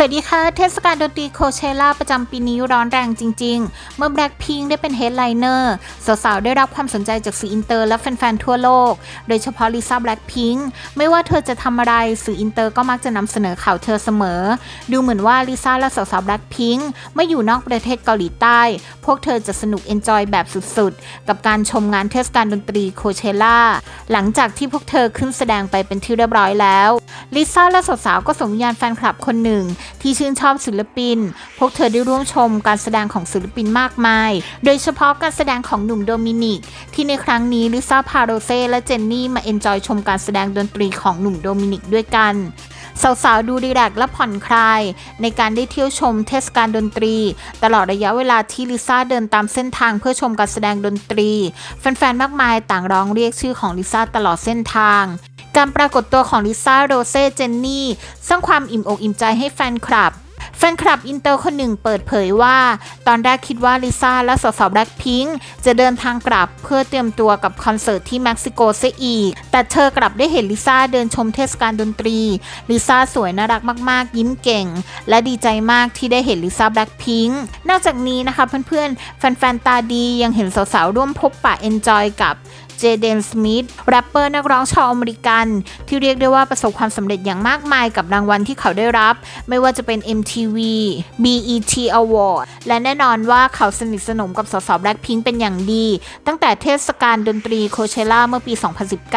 สวัสดีค่ะ เทศกาลดนตรีโคเชล่าประจำปีนี้ร้อนแรงจริง ๆ เมื่อ Blackpink ได้เป็นเฮดไลเนอร์สาวๆ ได้รับความสนใจจากสื่ออินเตอร์และแฟน ๆ ทั่วโลก โดยเฉพาะลิซ่า Blackpink ไม่ว่าเธอจะทำอะไรสื่ออินเตอร์ก็มักจะนำเสนอข่าวเธอเสมอ ดูเหมือนว่าลิซ่าและสาวๆ Blackpink ไม่อยู่นอกประเทศเกาหลีใต้ พวกเธอจะสนุกเอนจอยแบบสุดๆ กับการชมงานเทศกาลดนตรีโคเชล่าหลังจากที่พวกเธอขึ้นแสดงไปเป็นที่เรียบร้อยแล้วลิซ่าและสาวๆก็ส่งวิญญาณแฟนคลับคนหนึ่งที่ชื่นชอบศิลปิน พวกเธอได้ร่วมชมการแสดงของศิลปินมากมาย โดยเฉพาะการแสดงของหนุ่มโดมินิก ที่ในครั้งนี้ลิซ่าพาโรเซและเจนนี่มาเอนจอยชมการแสดงดนตรีของหนุ่มโดมินิกด้วยกันสาวๆ ดูดีแลกและผ่อนคลาย ในการได้เที่ยวชมเทศกาลดนตรี ตลอดระยะเวลาที่ลิซ่าเดินตามเส้นทางเพื่อชมการแสดงดนตรี แฟนๆ มากมายต่างร้องเรียกชื่อของลิซ่าตลอดเส้นทาง การปรากฏตัวของลิซ่าโรเซ่เจนนี่สร้างความอิ่มอกอิ่มใจให้แฟนคลับแฟนคลับอินเตอร์คนหนึ่งเปิดเผยว่า ตอนแรกคิดว่าลิซ่าและสาวๆแบล็คพิงค์จะเดินทางกลับเพื่อเตรียมตัวกับคอนเสิร์ตที่เม็กซิโกเสียอีก แต่เธอกลับได้เห็นลิซ่าเดินชมเทศกาลดนตรี ลิซ่าสวยน่ารักมากๆ ยิ้มเก่ง และดีใจมากที่ได้เห็นลิซ่าแบล็คพิงค์นอกจากนี้นะคะเพื่อนๆ แฟนๆตาดียังเห็นสาวๆร่วมพบปะเอนจอยกับ เจเดนสมิธแรปเปอร์นักร้องชาวอเมริกัน ที่เรียกได้ว่าประสบความสำเร็จอย่างมากมายกับรางวัลที่เขาได้รับ ไม่ว่าจะเป็น MTV BET Award และแน่นอนว่าเขาสนิทสนมกับสาวๆ Blackpink เป็นอย่างดี ตั้งแต่เทศกาลดนตรีโคเชล่าเมื่อปี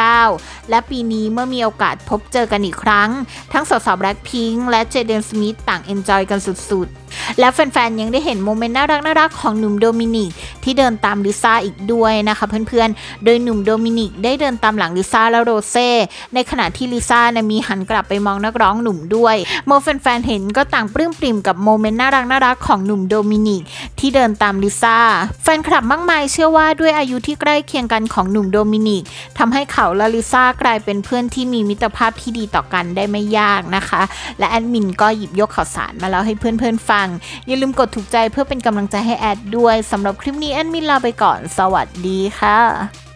2019 และปีนี้เมื่อมีโอกาสพบเจอกันอีกครั้ง ทั้งสาวๆ Blackpink และเจเดนสมิธต่างเอนจอยกันสุดๆ และแฟนๆ ยังได้เห็นโมเมนต์น่ารักๆของหนุ่มโดมินิกที่เดินตามลิซ่าอีกด้วยนะคะเพื่อนๆ โดยหนุ่มโดมินิกได้เดินตามหลังลิซ่าและโรเซ่ในขณะที่ลิซ่านะมีหันกลับไปมองนักร้องหนุ่มด้วยเมื่อแฟนๆ เห็นก็ต่างปลื้มปริ่มกับโมเมนต์น่ารักน่ารักๆของหนุ่มโดมินิกที่เดินตามลิซ่าแฟนคลับมากมายเชื่อว่าด้วยอายุที่ใกล้เคียงกันของหนุ่มโดมินิกทำให้เขาและลิซ่ากลายเป็นเพื่อนที่มีมิตรภาพที่ดีต่อกันได้ไม่ยากนะคะ และแอดมินก็หยิบยกข่าวสารมาเล่าให้เพื่อนๆฟังอย่าลืมกดถูกใจเพื่อเป็นกำลังใจให้แอดด้วยสำหรับคลิปนี้แอดมินลาไปก่อน สวัสดีค่ะ